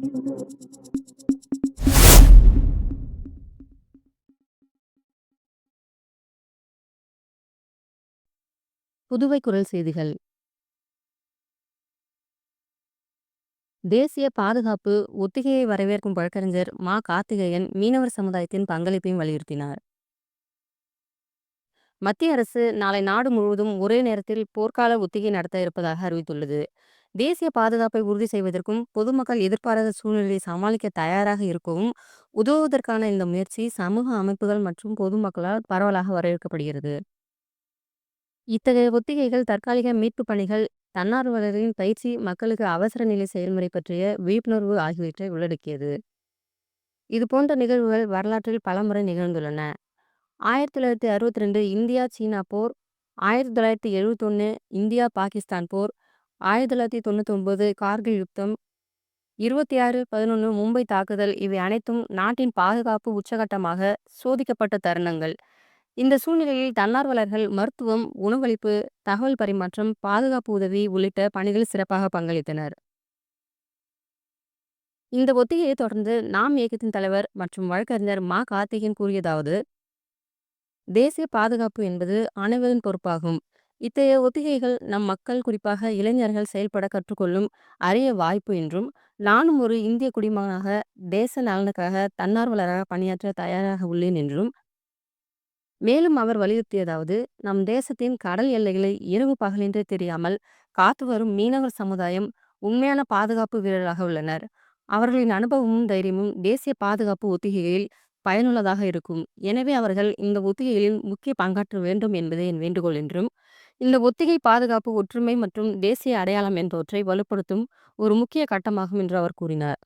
புதுவை குரல் செய்திகள். தேசிய பாதுகாப்பு ஒத்திகையை வரவேற்கும் வழக்கறிஞர் மா. கார்த்திகேயன் மீனவர் சமுதாயத்தின் பங்களிப்பையும் வலியுறுத்தினார். மத்திய அரசு நாளை நாடு முழுவதும் ஒரே நேரத்தில் போர்க்கால ஒத்திகை நடத்த இருப்பதாக அறிவித்துள்ளது. தேசிய பாதுகாப்பை உறுதி செய்வதற்கும் பொதுமக்கள் எதிர்பாராத சூழ்நிலையை சமாளிக்க தயாராக இருக்கவும் உதவுவதற்கான இந்த முயற்சி சமூக அமைப்புகள் மற்றும் பொதுமக்களால் பரவலாக வரவேற்கப்படுகிறது. இத்தகைய ஒத்திகைகள் தற்காலிக மீட்பு பணிகள் தன்னார்வலரின் பயிற்சி மக்களுக்கு அவசர நிலை செயல்முறை பற்றிய விழிப்புணர்வு ஆகியவற்றை உள்ளடக்கியது. இதுபோன்ற நிகழ்வுகள் வரலாற்றில் பலமுறை நிகழ்ந்துள்ளன. ஆயிரத்தி தொள்ளாயிரத்தி அறுபத்தி ரெண்டு இந்தியா சீனா போர் ஆயிரத்தி தொள்ளாயிரத்தி எழுபத்தொன்று இந்தியா பாகிஸ்தான் போர் ஆயிரத்தி தொள்ளாயிரத்தி தொண்ணூற்றி கார்கில் யுத்தம் இருபத்தி ஆறு பதினொன்று மும்பை தாக்குதல் இவை அனைத்தும் நாட்டின் பாதுகாப்பு உச்சகட்டமாக சோதிக்கப்பட்ட தருணங்கள். இந்த சூழ்நிலையில் தன்னார்வலர்கள் மருத்துவம் உணவளிப்பு தகவல் பரிமாற்றம் பாதுகாப்பு உதவி உள்ளிட்ட பணிகளில் சிறப்பாக பங்களித்தனர். இந்த ஒத்திகையை தொடர்ந்து நாம் இயக்கத்தின் தலைவர் மற்றும் வழக்கறிஞர் மா. கார்த்திகேயன் கூறியதாவது தேசிய பாதுகாப்பு என்பது அனைவரின் பொறுப்பாகும். இத்தகைய ஒத்திகைகள் நம் மக்கள் குறிப்பாக இளைஞர்கள் செயல்பட கற்றுக்கொள்ளும் அரிய வாய்ப்பு என்றும் நானும் ஒரு இந்திய குடிமகனாக தேச நலனுக்காக தன்னார்வலராக பணியாற்ற தயாராக உள்ளேன் என்றும் மேலும் அவர் வலியுறுத்தியதாவது நம் தேசத்தின் கடல் எல்லைகளை இரவு பகலின்றி தெரியாமல் காத்து வரும் மீனவர் சமுதாயம் உண்மையான பாதுகாப்பு வீரராக உள்ளனர். அவர்களின் அனுபவமும் தைரியமும் தேசிய பாதுகாப்பு ஒத்திகையில் பயனுள்ளதாக இருக்கும். எனவே அவர்கள் இந்த ஒத்திகையில் முக்கிய பங்காற்ற வேண்டும் என்பதே என் வேண்டுகோள் என்றும் இந்த ஒத்திகை பாதுகாப்பு ஒற்றுமை மற்றும் தேசிய அடையாளம் என்பவற்றை வலுப்படுத்தும் ஒரு முக்கிய கட்டமாகும் என்று அவர் கூறினார்.